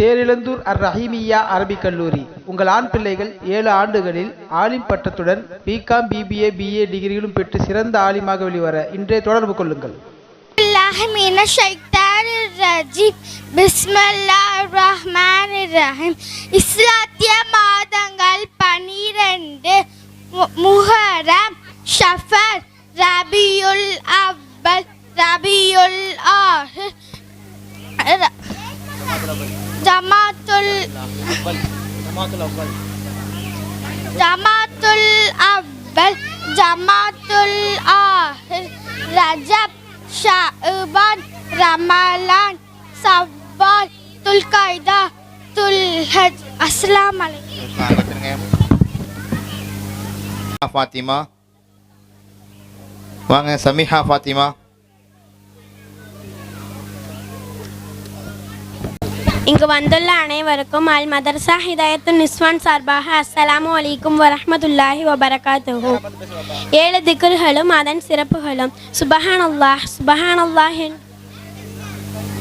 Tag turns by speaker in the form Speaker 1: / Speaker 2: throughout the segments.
Speaker 1: தேரிழந்தூர் அர் ரஹீமியா அரபிக் கல்லூரி. உங்கள் ஆண் பிள்ளைகள் ஏழு ஆண்டுகளில் ஆலிம் பட்டத்துடன் பிகாம் பிபிஏ பிஏ டிகிரிகளும் பெற்று சிறந்த ஆலிமாக வெளிவர இன்றைய தொடர்பு கொள்ளுங்கள்.
Speaker 2: இஸ்லாத்திய மாதங்கள் பனிரெண்டு முஹரம் ஷஃபர் ரபியுல் அவ்வல் ரபியுல் ஆஹ் ஜமாத்துல் ஜமாத்துல் அவ்வல் ஜமாத்துல் ஆஹிர் ரஜப் ஷஅபான் ரமலான் சவ்வால் துல்கைதா துல்ஹஜ். அஸ்லாம் அலைக்கும்.
Speaker 3: ஃபாத்திமா. வாங்க சமிஹா ஃபாத்திமா.
Speaker 4: இங்கு வந்துள்ள அனைவருக்கும் அல் மதர்சா ஹிதாயத்து நிஸ்வான் சார்பாக அஸ்ஸலாமு அலைக்கும் வரஹமதுல்லாஹி வபரகாத்துஹு. ஏழு திக்ர்களும் அதன் சிறப்புகளும். சுபஹானல்லாஹ் சுபஹானல்லாஹின்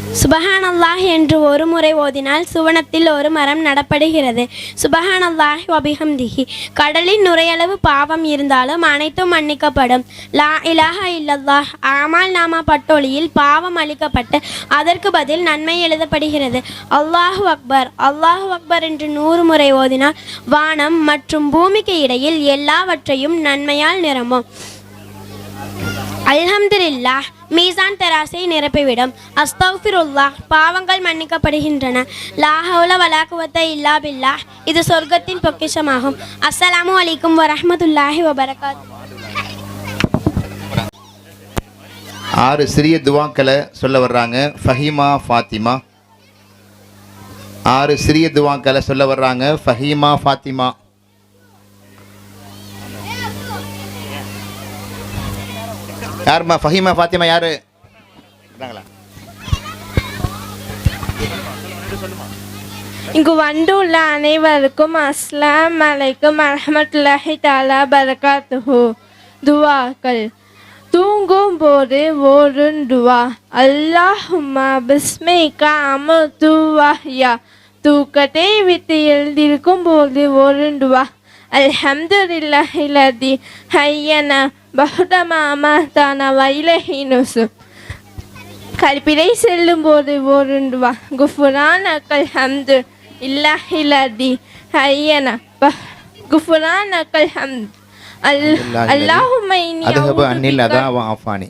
Speaker 4: என் சுபஹானல்லாஹ் என்று ஒரு முறை ஓதினால் சுவனத்தில் ஒரு மரம் நடப்படுகிறது. சுபஹானல்லாஹ் வபிஹம்திஹி. கடலின் நுரையளவு பாவம் இருந்தாலும் அனைத்தும் மன்னிக்கப்படும். லா இலாஹா இல்லல்லாஹ். ஆமால் நாமா பட்டொலியில் பாவம் அளிக்கப்பட்டு அதற்கு பதில் நன்மை எழுதப்படுகிறது. அல்லாஹு அக்பர். அல்லாஹு அக்பர் என்று நூறு முறை ஓதினால் வானம் மற்றும் பூமிக்கு இடையில் எல்லாவற்றையும் நன்மையால் நிரம்பும். அல்ஹம்துல்லா மீசான் தராசை நிரப்பிவிடும். அஸ்தௌஃபிருல்லா பாவங்கள் மன்னிக்கப்படுகின்றன. லாஹவுல ஹவுல வலா இல்லா இது சொர்க்கத்தின் பொக்கிஷமாகும். அஸ்ஸலாமு அலைக்கும் வரஹ்மத்துல்லாஹி வபரகாத்.
Speaker 3: ஆறு சிறிய துவாக்களை சொல்ல வர்றாங்க. ஃபஹீமா ஃபாத்திமா. ஆறு சிறிய துவாக்களை சொல்ல வர்றாங்க. ஃபஹீமா ஃபாத்திமா. யாருமா ஃபஹிமா ஃபாத்திமா யாரு? இந்தாங்களா?
Speaker 5: இங்கு வந்துள்ள அனைவருக்கும் அஸ்லாம் அலைக்கும் வரஹ்மத்துல்லாஹி தாலா பரகாத்துஹு. துவாக்கள். தூங்கும் போது ஒரு துவா. அல்லாஹுமா பிஸ்மிகா அமது வஹ்யா. தூக்கத்தை விட்டு எழுந்திருக்கும் போது ஒரு துவா. அல்ஹம்துலில்லாஹி ஹையனா. பஹுதமா அமதானா வைலஹி நுசு கல்பிடை செல்லும் போது ஓருண்டுவா. குஃபுரான் அக்கல் ஹம்து. இல்லாஹிலதி. ஹையனா. குஃபுரான் அக்கல் ஹம்து. அல் அல்லாஹும்ம இன்னி
Speaker 3: அதுஹபு அன்னில்
Speaker 5: அவுது
Speaker 3: அதா ஆஃபானி.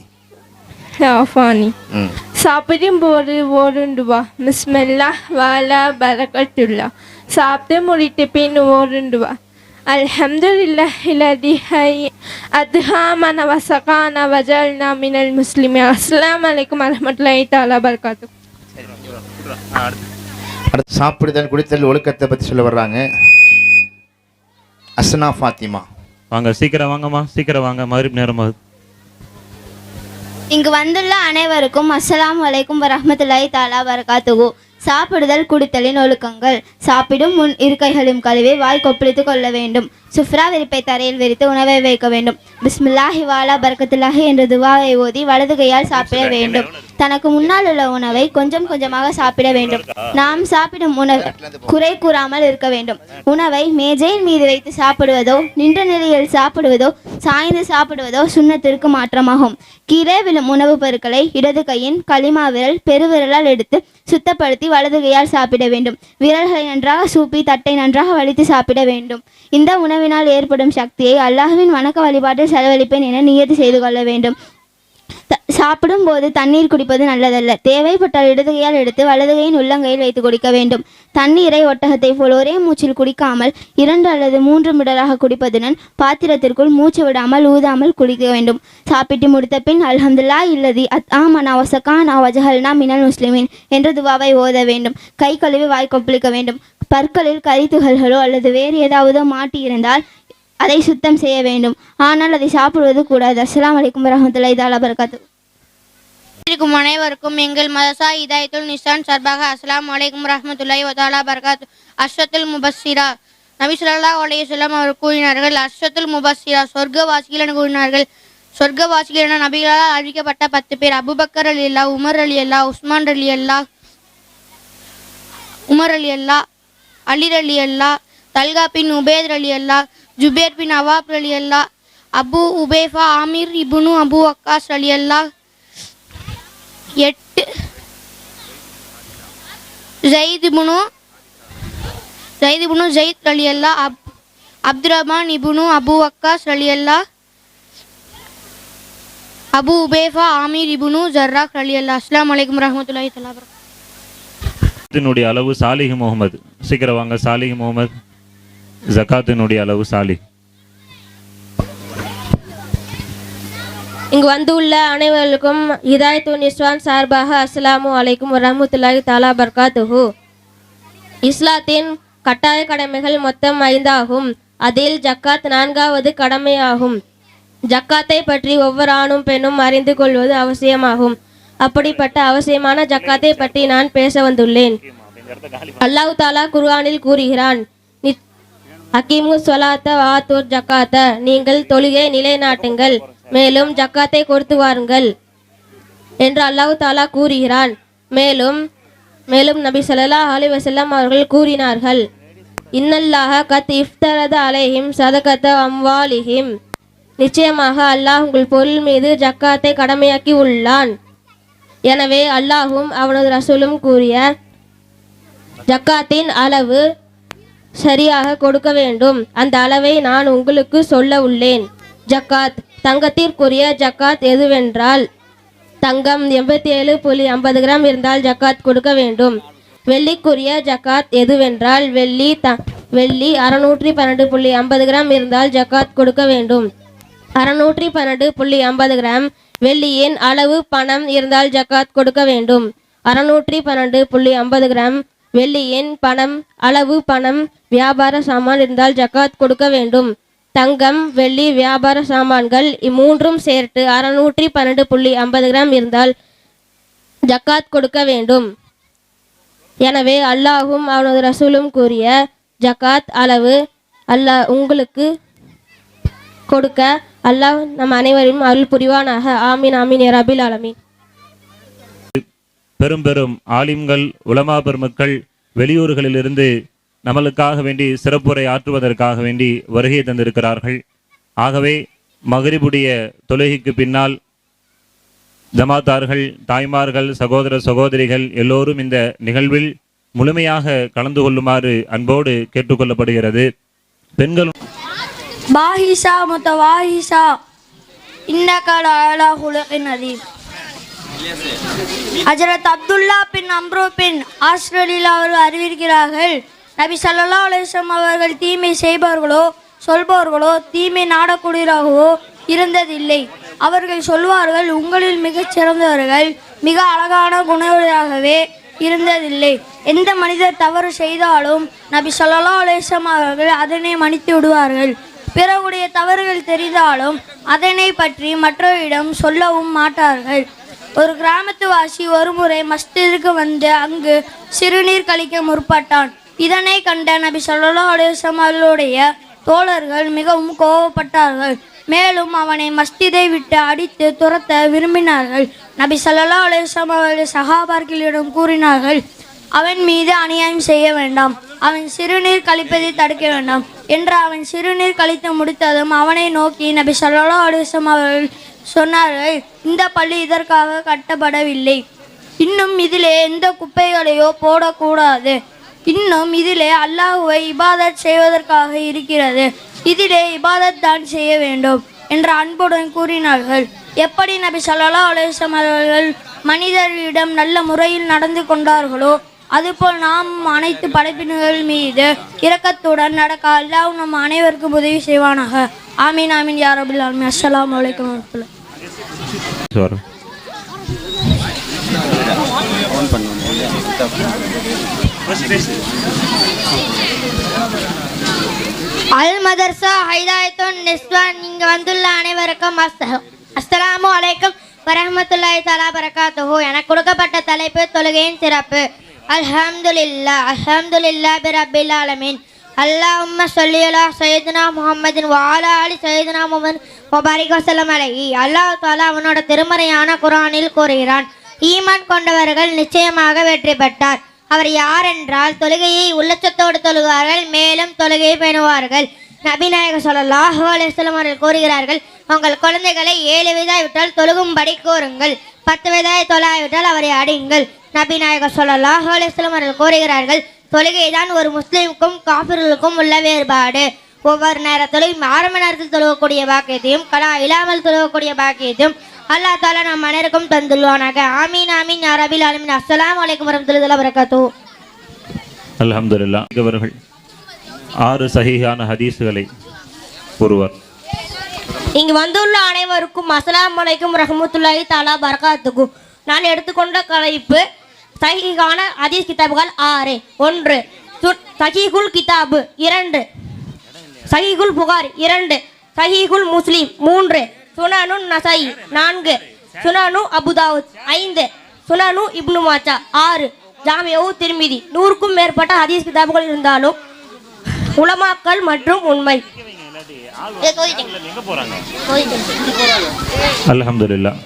Speaker 5: பிக்க- ஆஃபானி.
Speaker 3: ம்
Speaker 5: சாப்பிடும் போது ஓருண்டுவா. மிஸ்மெல்லா வாலா பரகத்துல்லா. சாப்பிட்டு முடித்த பின் ஓருண்டுவா. அல்ஹம்துலில்லாஹிலதி ஹை அத்ஹாமன வசகான வஜல்னா மினல் முஸ்லிமின் அஸ்ஸலாமு அலைக்கும் வரஹ்மத்துல்லாஹி தஆலா பரகாத்து
Speaker 3: அடுத்து சாப்பிடுதல் குடித்தல் ஒழுக்கத்தை பற்றி சொல்ல வர்றாங்க. அஸ்னா ஃபாத்திமா.
Speaker 6: வாங்க சீக்கிரம் வாங்கம்மா சீக்கிரம் வாங்க மகரிப் நேரம்.
Speaker 2: இங்கு வந்துள்ள அனைவருக்கும் அஸ்ஸலாமு அலைக்கும் வரஹ்மத்துல்லாஹி தஆலா வரகாத்துஹு சாப்பிடுதல் குடித்தலின் ஒழுக்கங்கள். சாப்பிடும் முன் இருக்கைகளும் கழுவி வாய் கொப்பளித்து கொள்ள வேண்டும். சுஃப்ரா விரிப்பை தரையில் விரித்து உணவை வைக்க வேண்டும். பிஸ்மில்லாஹி வாலா பரக்கத்துல்லாஹி என்ற துவாவை ஓதி வலது கையால் சாப்பிட வேண்டும். தனக்கு முன்னால் உள்ள உணவை கொஞ்சம் கொஞ்சமாக சாப்பிட வேண்டும். நாம் சாப்பிடும் உணவு குறை கூறாமல் இருக்க வேண்டும். உணவை மேஜையின் மீது வைத்து சாப்பிடுவதோ நின்ற நிலையில் சாப்பிடுவதோ சாய்ந்து சாப்பிடுவதோ சுண்ணத்திற்கு மாற்றமாகும். கீழே விழும் உணவுப் பொருட்களை இடது கையின் களிமா விரல் பெருவிரலால் எடுத்து சுத்தப்படுத்தி வலது கையால் சாப்பிட வேண்டும். விரல்களை நன்றாக சூப்பி தட்டை நன்றாக வலித்து சாப்பிட வேண்டும். இந்த உணவினால் ஏற்படும் சக்தியை அல்லாஹுவின் வணக்க வழிபாட்டில் செலவழிப்பேன் என நியதி செய்து கொள்ள வேண்டும். த- சாப்பிடும் போது தண்ணீர் குடிப்பது நல்லதல்ல. தேவைப்பட்டால் இடதுகையால் எடுத்து வலதுகையின் உள்ளங்கையில் வைத்து குடிக்க வேண்டும். தண்ணீரை ஒட்டகத்தை போல் ஒரே மூச்சில் குடிக்காமல் இரண்டு அல்லது மூன்று மிடலாக குடிப்பதுடன் பாத்திரத்திற்குள் மூச்சு விடாமல் ஊதாமல் குடிக்க வேண்டும். சாப்பிட்டு முடித்த பின் அல்ஹம்துல்லா இல்லதி அத் ஆமனா வசகானா அவஜஹல்னா மினல் முஸ்லிமின் என்ற துவாவை ஓத வேண்டும். கை கழுவி வாய் கொப்பளிக்க வேண்டும். பற்களில் கரித்துகள்களோ அல்லது வேறு ஏதாவதோ மாட்டியிருந்தால் அதை சுத்தம் செய்ய வேண்டும். ஆனால் அதை சாப்பிடுவது கூடாது. அஸ்லாம் அலைக்கும் வரமத்துல்லா இதால பரகாத்து
Speaker 7: இருக்கும் அனைவருக்கும் எங்கள் மதசா இதாயத்துல் நிசான் சார்பாக அஸ்லாம் அலைக்கும் ரஹமத்துல்லாய் வதாலா பரகாத் அஷ்ரத்துல் முபஸ்ஸிரா. நபி ஸல்லல்லாஹு அலைஹி வஸல்லம் அவர் கூறினார்கள் அஷ்ரத்துல் முபஸ்ஸிரா. சொர்க்கவாசிகள் என கூறினார்கள். சொர்க்கவாசிகள் என நபிகளால் அறிவிக்கப்பட்ட பத்து பேர் அபுபக்கர் அலி அல்லா உமர் அலி அல்லா உஸ்மான் அலி அல்லா
Speaker 8: உமர் அலி அல்லா அலிர் அலி அல்லா தல்கா பின் உபேத் அலி அல்லா ஜுபேர் பின் அவாப் அலி அல்லா Abu Ubaidah Amir ibn Abu Waqqas அலி அல்லா. எட்டு. ஜெயித் இபுனு ஜெயித் இபுனு ஜெயித் அலி அல்லா அப் அப்து ரஹ்மான் இபுனு அபு அக்காஸ் அலி அல்லா. அபு உபேஃபா ஆமீர் இபுனு ஜர்ராக் அலி அல்லா. அஸ்லாம் வலைக்கம் ரஹமத்துல்லாஹி தலா
Speaker 6: ஜக்காத்தினுடைய அளவு சாலிஹ் முகமது. சீக்கிரம் வாங்க சாலிஹ் முகமது. ஜக்காத்தினுடைய அளவு சாலிஹ்
Speaker 9: இங்கு வந்துள்ள அனைவருக்கும் ஹிதாயத்து நிஸ்வான் சார்பாக அஸ்லாமு அலைக்கும் ரஹமத்துல்லாஹி தாலா பர்காத்துஹு. இஸ்லாத்தின் கட்டாய கடமைகள் மொத்தம் ஐந்தாகும். அதில் ஜக்காத் நான்காவது கடமையாகும். ஜக்காத்தை பற்றி ஒவ்வொரு ஆணும் பெண்ணும் அறிந்து கொள்வது அவசியமாகும். அப்படிப்பட்ட அவசியமான ஜக்காத்தை பற்றி நான் பேச வந்துள்ளேன். அல்லாஹு தாலா குர்ஆனில் கூறுகிறான் அகிமு சொலாத்த ஆத்தூர் ஜக்காத்த. நீங்கள் தொழுகை நிலைநாட்டுங்கள் மேலும் ஜக்காத்தை கொடுத்து வாருங்கள் என்று அல்லாஹு தாலா கூறுகிறான். மேலும் மேலும் நபி ஸல்லல்லாஹு அலி வசல்லாம் அவர்கள் கூறினார்கள் இன்னல்லாக கத் இஃப்தரது அலைஹிம் சதகத்த அம்வாலிஹிம். நிச்சயமாக அல்லாஹ் உங்கள் பொருள் மீது ஜக்காத்தை கடமையாக்கி உள்ளான். எனவே அல்லாஹும் அவனது ரசூலும் கூறிய ஜக்காத்தின் அளவு சரியாக கொடுக்க வேண்டும். அந்த அளவை நான் உங்களுக்கு சொல்ல உள்ளேன். ஜக்காத். தங்கத்திற்குரிய ஜக்காத் எதுவென்றால் தங்கம் எண்பத்தி ஏழு புள்ளி ஐம்பது கிராம் இருந்தால் ஜக்காத் கொடுக்க வேண்டும். வெள்ளிக்குரிய ஜக்காத் எதுவென்றால் வெள்ளி த வெள்ளி அறுநூற்றி பன்னெண்டு புள்ளி ஐம்பது கிராம் இருந்தால் ஜக்காத் கொடுக்க வேண்டும். அறுநூற்றி பன்னெண்டு புள்ளி ஐம்பது கிராம் வெள்ளியின் அளவு பணம் இருந்தால் ஜக்காத் கொடுக்க வேண்டும். அறுநூற்றி பன்னெண்டு புள்ளி ஐம்பது கிராம். வெள்ளியின் பணம் அளவு பணம் வியாபார சாமான் இருந்தால் ஜக்காத் கொடுக்க வேண்டும். தங்கம் வெள்ளி வியாபார சாமான்கள் இம்மூன்றும் சேர்த்து அறுநூற்றி பன்னெண்டு புள்ளி ஐம்பது கிராம் இருந்தால் ஜக்காத் கொடுக்க வேண்டும். எனவே அல்லாஹும் அவனது ரசூலும் கூறிய ஜக்காத் அளவு அல்லாஹ் உங்களுக்கு கொடுக்க அல்லாஹ் நம் அனைவரும் அருள் புரிவானாக. ஆமீன் ஆமீன் ரபில் ஆலமீன்.
Speaker 6: பெரும் பெரும் ஆலிம்கள் உலமா பெருமக்கள் வெளியூர்களிலிருந்து நம்மளுக்காக வேண்டி சிறப்புரை ஆற்றுவதற்காக வேண்டி வருகை தந்திருக்கிறார்கள். ஆகவே மகரிபுடைய தொழுகைக்கு பின்னால் ஜமாத்தார்கள் தாய்மார்கள் சகோதர சகோதரிகள் எல்லோரும் இந்த நிகழ்வில் முழுமையாக கலந்து கொள்ளுமாறு அன்போடு கேட்டுக்கொள்ளப்படுகிறது. பெண்களும்
Speaker 8: பாஹிஷா முத்த வாஹிஷா இன்னக்கால அலா ஹுலகின் அதீம் ஹஜரத் அப்துல்லா பின் அம்ரோ பின் ஆஸ்திரேலியா அவர்கள் அறிவிக்கிறார்கள் நபி சல்லா அலைஹி அவர்கள் தீமை செய்பவர்களோ சொல்பவர்களோ தீமை நாடக்கூடியவர்களாகவோ இருந்ததில்லை. அவர்கள் சொல்வார்கள் உங்களில் மிகச் சிறந்தவர்கள் மிக அழகான குணவுடையாகவே இருந்ததில்லை. எந்த மனிதர் தவறு செய்தாலும் நபி சொல்லலா அலேசம் அவர்கள் அதனை மன்னித்து விடுவார்கள். பிறவுடைய தவறுகள் தெரிந்தாலும் அதனை பற்றி மற்றவரிடம் சொல்லவும் மாட்டார்கள். ஒரு கிராமத்து வாசி ஒருமுறை மஸ்திற்கு வந்து அங்கு சிறுநீர் கழிக்க முற்பட்டான். இதனை கண்ட நபி ஸல்லல்லாஹு தோழர்கள் மிகவும் கோபப்பட்டார்கள் மேலும் அவனை மஸ்திதை விட்டு அடித்து துரத்த விரும்பினார்கள். நபி ஸல்லல்லாஹு அலுவலம் அவர்கள் சகாபார்களிடம் கூறினார்கள் அவன் மீது அநியாயம் செய்ய வேண்டாம். அவன் சிறுநீர் கழிப்பதை தடுக்க வேண்டாம். என்று அவன் சிறுநீர் கழித்து முடித்ததும் அவனை நோக்கி நபி சல்லா அலைஹி அவர்கள் சொன்னார்கள் இந்த பள்ளி இதற்காக கட்டப்படவில்லை. இன்னும் இதிலே எந்த குப்பைகளையோ போடக்கூடாது. இன்னும் இதிலே அல்லாஹுவை இபாதத் செய்வதற்காக இருக்கிறது. இதிலே இபாதத் தான் செய்ய வேண்டும். என்று அன்புடன் கூறினார்கள். எப்படி நபி சல்லா அலுவலம் அவர்கள் மனிதர்களிடம் நல்ல முறையில் நடந்து கொண்டார்களோ அதுபோல் நாம் அனைத்து படைப்பினர்கள் மீது இரக்கத்துடன் நடக்க அல்லாஹ் நம் அனைவருக்கும் உதவி செய்வானாக. ஆமீன் ஆமீன் யார் ரபில் ஆமி அஸ்லாம்
Speaker 6: வலைக்கம்
Speaker 8: அல் மதர்சா ஹைதாயத்துன் நெஸ்வான் இங்கே வந்துள்ள அனைவருக்கும் அஸ்ஸ- அஸ்ஸலாமு அலைக்கும் வரஹ்மத்துல்லாஹி தஆலா பரகாத்துஹு எனக்கு கொடுக்கப்பட்ட தலைப்பு தொழுகையின் சிறப்பு. அல்ஹம்துலில்லா அல்ஹம்துலில்லா பிரபில் ஆலமீன். அல்லாஹும்ம சொல்லியலா அலா சையதுனா முஹம்மதின் வஆலா அலி சையதுனா முகமது வபாரிக் வஸல்லம் அல்லாஹ் தாலா அவனோட திருமறையான குரானில் கூறுகிறான் ஈமான் கொண்டவர்கள் நிச்சயமாக வெற்றி பெற்றார்.
Speaker 10: அவர் யார் என்றால் தொழுகையை உள்ளச்சத்தோடு தொழுகுவார்கள் மேலும் தொழுகையை பேணுவார்கள். நபிநாயக ஸல்லல்லாஹு அலிஸ்லம் அவர்கள் கூறுகிறார்கள் உங்கள் குழந்தைகளை ஏழு வயதாய்விட்டால் தொழுகும்படி கூறுங்கள் பத்து விதாய் தொழாவிட்டால் அவரை அடியுங்கள். நபிநாயக ஸல்லல்லாஹு அலைஹி வஸல்லம் அவர்கள் கூறுகிறார்கள் தொழுகைதான் ஒரு முஸ்லிமுக்கும் காபிர்களுக்கும் உள்ள வேறுபாடு. ஒவ்வொரு நேரத்திலும் ஆரம்ப நேரத்தில் தொழுகக்கூடிய பாக்கியத்தையும் கலா இல்லாமல் தொழுகக்கூடிய பாக்கியத்தையும் அல்லாஹ் தாலா நம் அனைவருக்கும் தந்துள்வானாக ஆமீன் ஆமீன் அரபில் ஆலமின். அஸ்ஸலாமு அலைக்கும் வரமத்துல்லாஹி வரகாத்தூ
Speaker 6: அல்ஹம்துலில்லாஹ் அவர்கள் ஆறு சஹீஹான ஹதீஸுகளை ஒருவர்.
Speaker 11: இங்கு வந்துள்ள அனைவருக்கும் அஸ்ஸலாமு அலைக்கும் ரஹ்மத்துல்லாஹி தாலா பரகாத்துக்கு நான் எடுத்துக்கொண்ட கலைப்பு சஹீஹான ஹதீஸ் கிதாபுகள் ஆறு. ஒன்று சு- சஹீகுல் கிதாபு இரண்டு சஹீகுல் புகார் இரண்டு சஹீகுல் முஸ்லிம் மூன்று சுனனு நசை நான்கு சுனனு அபுதாவுத் ஐந்து சுனனு இப்னு மாச்சா ஆறு ஜாமியவு திருமிதி. நூறுக்கும் மேற்பட்ட ஹதீஸ் கிதாபுகள் இருந்தாலும் உலமாக்கல் மற்றும் உண்மை.
Speaker 6: அல்ஹம்துலில்லாஹ்